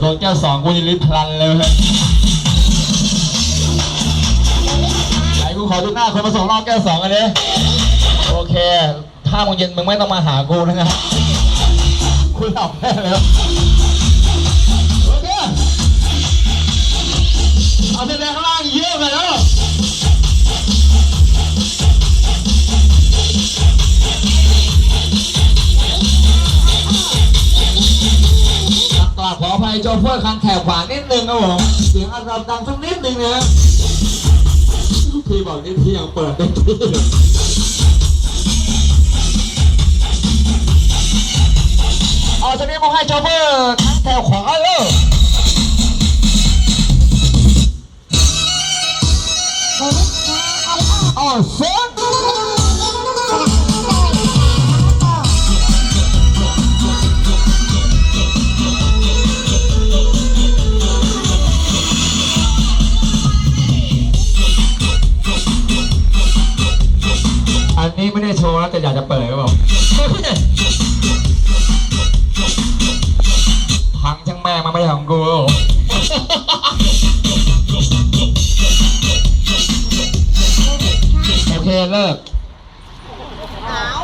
โดนแก้วสองกูจะลิ้นพลันเลยเว้ยไหนกูขอดูหน้าคนมาส่งรอบแก้วสองกันเลยโอเค ถ้ามึงเย็นมึงไม่ต้องมาหากูนะครับคุณหลับแน่แล้วโอเคเอาแสดงข้างล่างเยอะไปแล้ว ตัดต่อขออภัยโจเฟอร์คันแถบขวานิดนึงครับผมเสียงอันดับดังสักนิดนึงนะพี่บอกนี่พี่ยังเปิดได้ที่เอาทีนี้มาให้โจเฟอร์คันแถวขวาเลยอ๋อเซ็ต ว์แล้วแต่อยากจะเปิดก็บอกพังช่างแม่งมันไม่ใช่ของกูโอเคเลิกหนาว